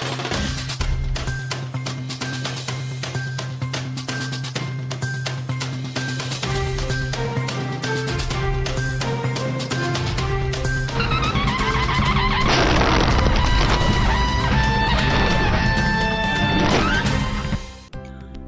Thank you.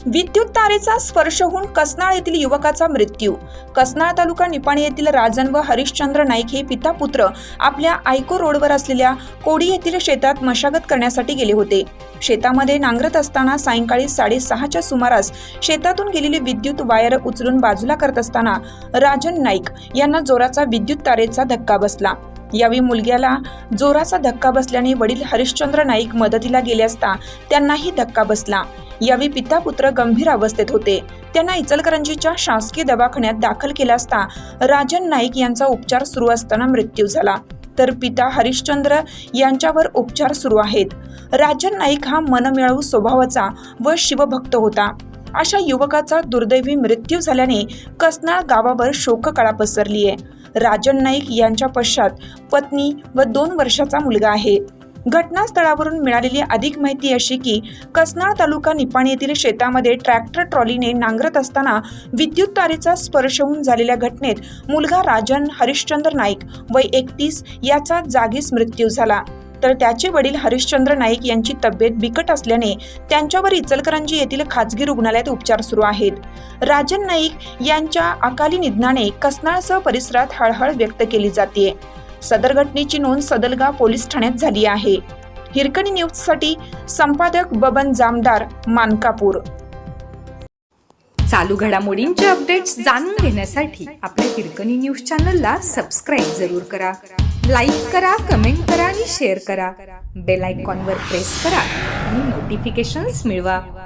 विद्युत तारेचा स्पर्श होऊन कसनाळ येथील युवकाचा मृत्यू. कसनाळ तालुका निपाणी येथील राजन व हरिश्चंद्र नाईक हे पिता पुत्र आपल्या आयको रोडवर असलेल्या कोडी येथील शेतात मशागत करण्यासाठी गेले होते. शेतामध्ये नांगरत असताना सायंकाळी साडेसहाच्या सुमारास शेतातून गेलेली विद्युत वायर उचलून बाजूला करत असताना राजन नाईक यांना जोराचा विद्युत तारेचा धक्का बसला. यावेळी मुलग्याला जोराचा धक्का बसल्याने वडील हरिश्चंद्र नाईक मदतीला गेले असता त्यांनाही धक्का बसला. यावेळी पिता पुत्र गंभीर अवस्थेत होते. त्यांना इचलकरंजीच्या शासकीय दवाखान्यात दाखल केला असता राजन नाईक यांचा उपचार सुरू असताना मृत्यू झाला. तर पिता हरिश्चंद्र यांच्यावर उपचार सुरू आहेत. राजन नाईक हा मनमिळावू स्वभावाचा व शिवभक्त होता. अशा युवकाचा दुर्दैवी मृत्यू झाल्याने कसनाळ गावावर शोककळा पसरली आहे राजन नाईक यांच्या पश्चात पत्नी व दोन वर्षाचा मुलगा आहे. घटनास्थळावरून मिळालेली अधिक माहिती अशी की कसनाळ तालुका निपाणी येथील शेतामध्ये ट्रॅक्टर ट्रॉलीने नांगरत असताना विद्युत तारेचा स्पर्श होऊन झालेल्या घटनेत मुलगा राजन हरिश्चंद्र नाईक वय एकतीस याचा जागीच मृत्यू झाला. तर त्याचे वडील हरिश्चंद्र नाईक यांची तब्येत बिकट असल्याने त्यांच्यावर इचलकरंजी येथील खाजगी रुग्णालयात उपचार सुरू आहेत. राजन नाईक यांच्या अकाली निधनाने कसनाळसह परिसरात हळहळ व्यक्त केली जाते सदर घटनेची नोंद सदलगाव पोलीस ठाण्यात झाली आहे. हिरकणी न्यूजसाठी संपादक बबन जामदार मानकापूर. चालू घडामोडींचे अपडेट्स जाणून घेण्यासाठी आपल्या हिरकणी न्यूज चॅनलला सबस्क्राईब जरूर करा. लाईक करा कमेंट करा आणि शेअर करा. बेल आयकॉनवर प्रेस करा आणि नोटिफिकेशन्स मिळवा.